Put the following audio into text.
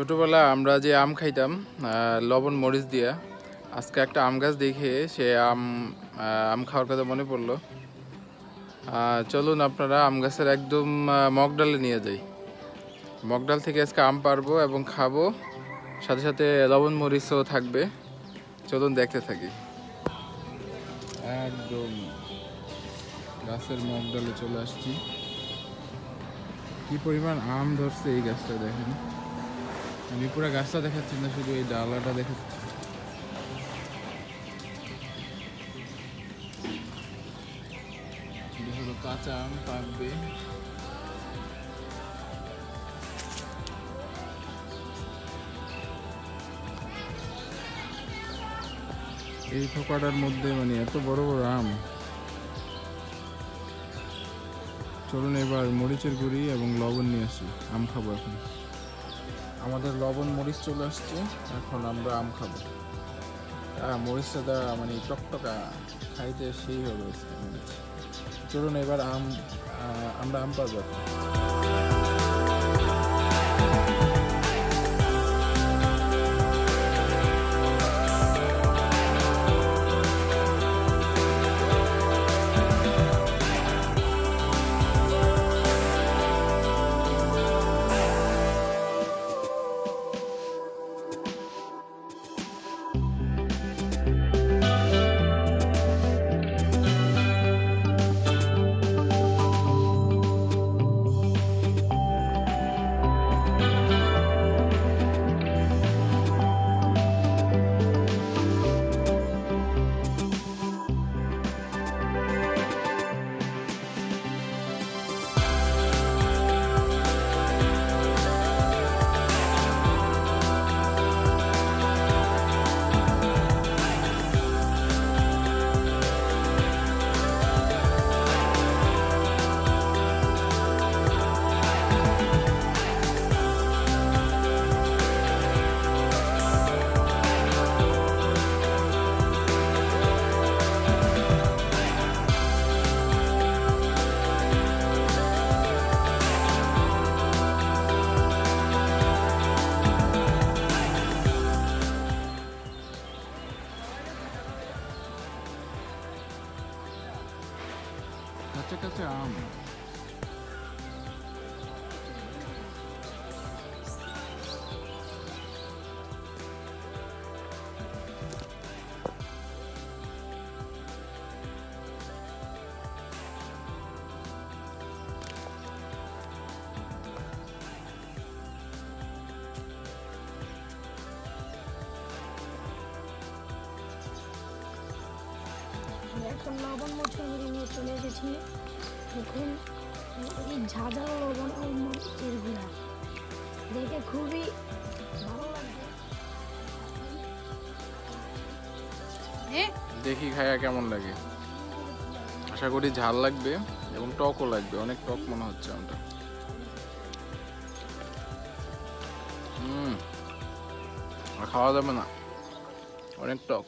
ছোটবেলা আমরা যে আম খাইতাম লবণ মরিচ দিয়া, আজকে একটা আম গাছ দেখে সে আম আম খাওয়ার কথা মনে পড়ল। চলুন আপনারা আম গাছের একদম মগডালে নিয়ে যাই। মগডাল থেকে আজকে আম পারব এবং খাব, সাথে সাথে লবণ মরিচও থাকবে। চলুন দেখতে থাকি। একদম গাছের মগডালে চলে আসছি। কি পরিমাণ আম ধরছে এই গাছটা দেখেন। আমি পুরো গাছটা দেখাচ্ছি না, শুধু এই ডালাটা দেখাচ্ছি। কাঁচা আম, পাকবে। এই থোকাটার মধ্যে মানে এত বড় বড় আম। চলুন এবার মরিচের গুঁড়ি এবং লবণ নিয়ে আসি। আম খাব এখন। আমাদের লবণ মরিচ চলে আসছে, এখন আমরা আম খাব। মরিচটা দা মানে টকটকা খাইতে সেই হয়ে গেছে চলুন এবার আম আমরা আম পারব। কাঁচা কাঁচা আম এখন লবণ মরিচের গুঁড়ি নিয়ে চলে এসেছি। দেখুন এই ঝাঁঝালো লবণ ও মরিচের গুঁড়া। দেখে খুবই ভালো লাগছে। দেখি খায়া কেমন লাগে। আশা করি ঝাল লাগবে এবং টকও লাগবে অনেক টক মনে হচ্ছে আমটা হুম আর খাওয়া যাবে না অনেক টক।